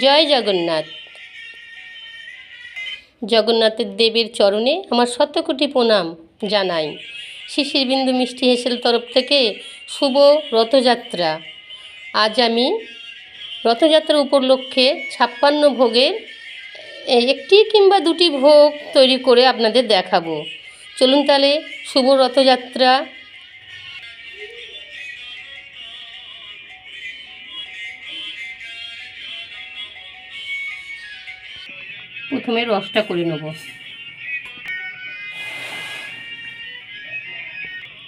জয় জগন্নাথ। জগন্নাথের দেবের চরণে আমার শতকোটি প্রণাম জানাই। শিশির বিন্দু মিষ্টি হেসেল তরফ থেকে শুভ রথযাত্রা। আজ আমি রথযাত্রা উপলক্ষে ছাপ্পান্ন ভোগের একটি কিংবা দুটি ভোগ তৈরি করে আপনাদের দেখাবো। চলুন তাহলে শুভ রথযাত্রা প্রথমে রসটা করে নেব।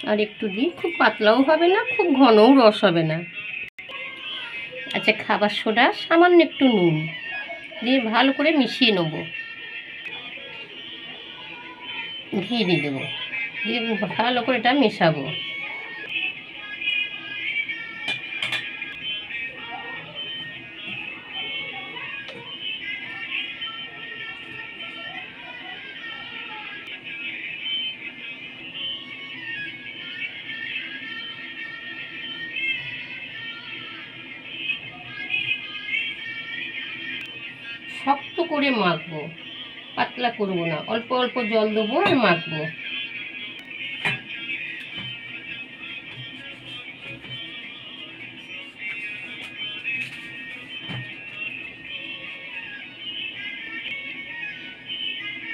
আর একটু দিই, খুব পাতলাও হবে না, খুব ঘনও রস হবে না। আচ্ছা খাবার সোডা, সামান্য একটু নুন দিয়ে ভালো করে মিশিয়ে নেব। ঘি দিয়ে দেবো। দিয়ে ভালো করে এটা মেশাবো। শক্ত করে মাখবো, পাতলা করব না, অল্প অল্প জল দেবো আর মাখবো।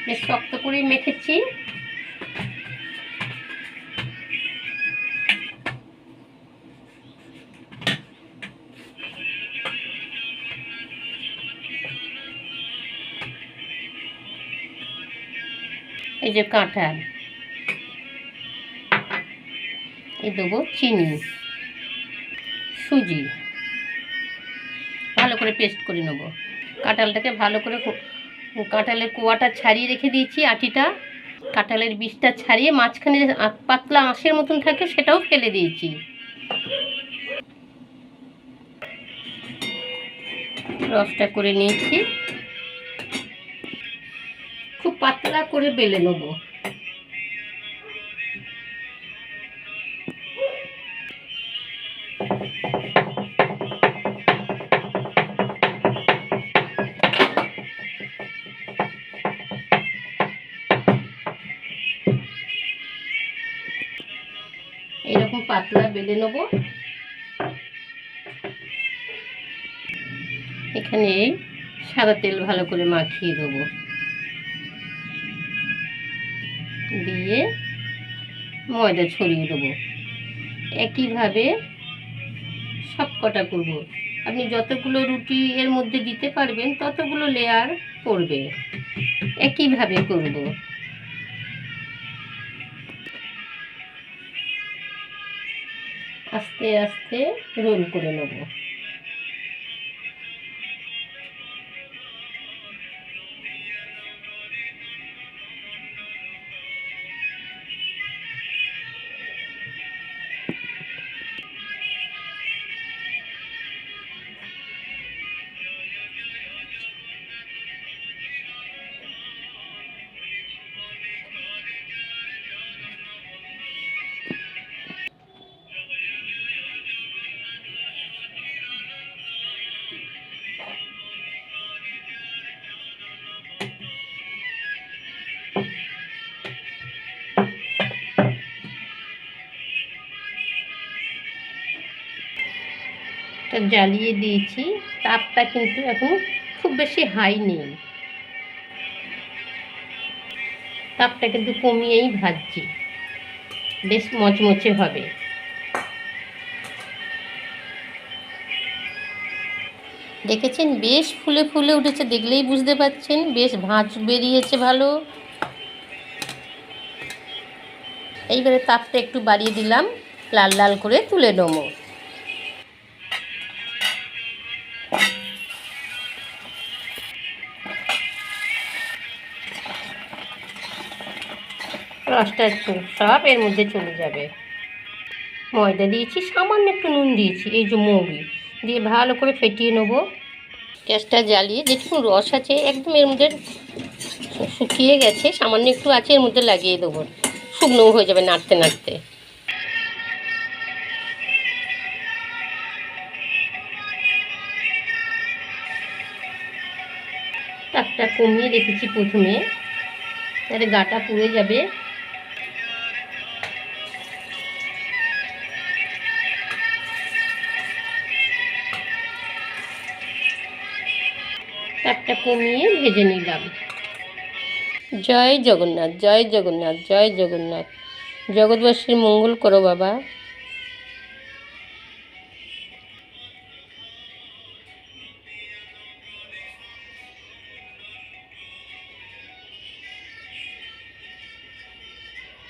বেশ শক্ত করে মেখেছি। এই যে কাঁঠাল। এই দেবো চিনি, সুজি। ভালো করে পেস্ট করে নেব। কাঁঠালটাকে ভালো করে কাঁঠালের কোয়াটা ছাড়িয়ে রেখে দিয়েছি আটিটা। কাঁঠালের বীজটা ছাড়িয়ে মাঝখানে পাতলা আঁশের মতন থাকে সেটাও ফেলে দিয়েছি। রসটা করে নিয়েছি। পাতলা করে বেলে নেব। এরকম পাতলা বেলে নেব। এখানে সাদা তেল ভালো করে মাখিয়ে দেবো। দিয়ে ময়দা ছড়িয়ে দেবো। একইভাবে সব কটা করব। আপনি যতগুলো রুটি এর মধ্যে দিতে পারবেন, ততগুলো লেয়ার পড়বে। একইভাবে করব। আস্তে আস্তে রোল করে নেব। জ্বালিয়ে দিয়েছি, তাপটা কিন্তু এখন খুব বেশি হাই নেই। তাপটা কিন্তু কমিয়েই ভাজছি। বেশ মচমচে হবে। দেখেছেন? বেশ ফুলে ফুলে উঠেছে, দেখলেই বুঝতে পারছেন বেশ ভাঁজ বেরিয়েছে ভালো। এইবারে তাপটা একটু বাড়িয়ে দিলাম। লাল লাল করে তুলে নেব। রসটা একটু সব এর মধ্যে চলে যাবে। ময়দা দিয়েছি, সামান্য একটু নুন দিয়েছি, এই যে মৌরি। দিয়ে ভালো করে ফেটিয়ে নেব। গ্যাসটা জ্বালিয়ে যেটুকু রস আছে, একদম এর মধ্যে শুকিয়ে গেছে, সামান্য একটু আছে, এর মধ্যে লাগিয়ে দেবো। শুকনো হয়ে যাবে নাড়তে নাড়তে। তাপটা কমিয়ে রেখেছি প্রথমে, তাহলে গাটা পুড়ে যাবে। তাপটা কমিয়ে ভেজে নিলাম। জয় জগন্নাথ জয় জগন্নাথ জয় জগন্নাথ। জগৎবাসীর মঙ্গল করো বাবা।